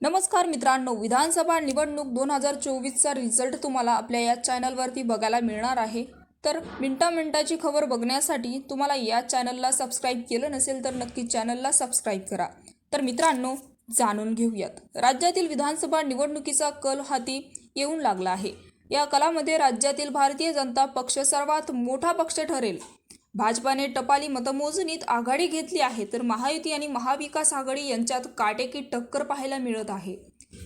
नमस्कार मित्रांनो विधानसभा निवडणूक दोन हजार चोवीसचा रिझल्ट तुम्हाला आपल्या या चॅनलवरती बघायला मिळणार आहे. तर मिनटा मिनटाची खबर बघण्यासाठी तुम्हाला या चॅनलला सबस्क्राईब केलं नसेल तर नक्की चॅनलला सबस्क्राईब करा. तर मित्रांनो जाणून घेऊयात. राज्यातील विधानसभा निवडणुकीचा कल हाती येऊन लागला आहे. या कलामध्ये राज्यातील भारतीय जनता पक्ष सर्वात मोठा पक्ष ठरेल. भाजपाने टपाली मतमोजणीत आघाडी घेतली आहे तर महायुती आणि महाविकास आघाडी यांच्यात काटेकी टक्कर पाहायला मिळत आहे.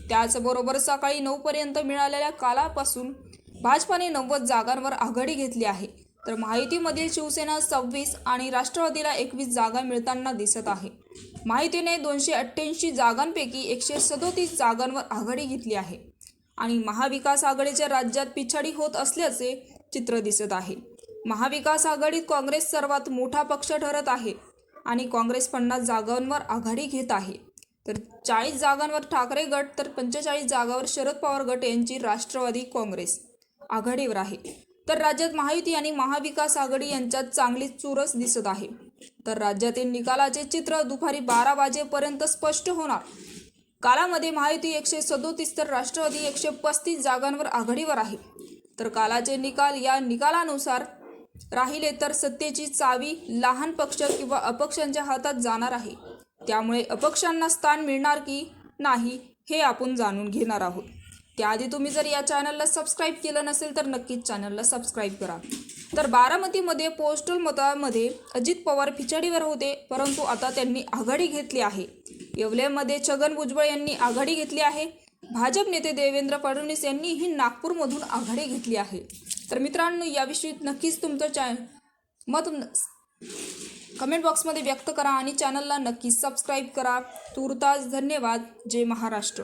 त्याचबरोबर सकाळी नऊपर्यंत मिळालेल्या कालापासून भाजपाने नव्वद जागांवर आघाडी घेतली आहे. तर महायुतीमध्ये शिवसेना सव्वीस आणि राष्ट्रवादीला एकवीस जागा मिळताना दिसत आहे. माहितीने दोनशे अठ्ठ्याऐंशी जागांपैकी एकशे सदोतीस जागांवर आघाडी घेतली आहे. आणि महाविकास आघाडीच्या राज्यात पिछाडी होत असल्याचे चित्र दिसत आहे. महाविकास आघाडीत काँग्रेस सर्वात मोठा पक्ष ठरत आहे आणि काँग्रेस पन्नास जागांवर आघाडी घेत आहे. तर चाळीस जागांवर ठाकरे गट तर पंचेचाळीस जागावर शरद पवार गट यांची राष्ट्रवादी काँग्रेस आघाडीवर आहे. तर राज्यात महायुती आणि महाविकास आघाडी यांच्यात चांगली चुरस दिसत आहे. तर राज्यातील निकालाचे चित्र दुपारी बारा वाजेपर्यंत स्पष्ट होणार. कालामध्ये महायुती एकशे सदोतीस तर राष्ट्रवादी एकशे पस्तीस जागांवर आघाडीवर आहे. तर कालाचे निकाल या निकालानुसार राहिले तर सत्तेची चावी लहान पक्ष किंवा अपक्षांच्या हातात जाणार आहे. त्यामुळे अपक्षांना स्थान मिळणार की नाही हे आपण जाणून घेणार आहोत. त्याआधी तुम्ही जर या चॅनलला सबस्क्राईब केलं नसेल तर नक्कीच चॅनलला सबस्क्राईब करा. तर बारामतीमध्ये पोस्टल मतामध्ये अजित पवार पिछाडीवर होते परंतु आता त्यांनी आघाडी घेतली आहे. येवल्यामध्ये छगन भुजबळ यांनी आघाडी घेतली आहे. भाजप नेते देवेंद्र फडणवीस यांनीही नागपूरमधून आघाडी घेतली आहे. तर मित्रांनो याविषयी नक्कीच तुमचं चॅ मत कमेंट बॉक्समध्ये व्यक्त करा आणि चॅनलला नक्की सबस्क्राईब करा. तुर्तास धन्यवाद. जय महाराष्ट्र.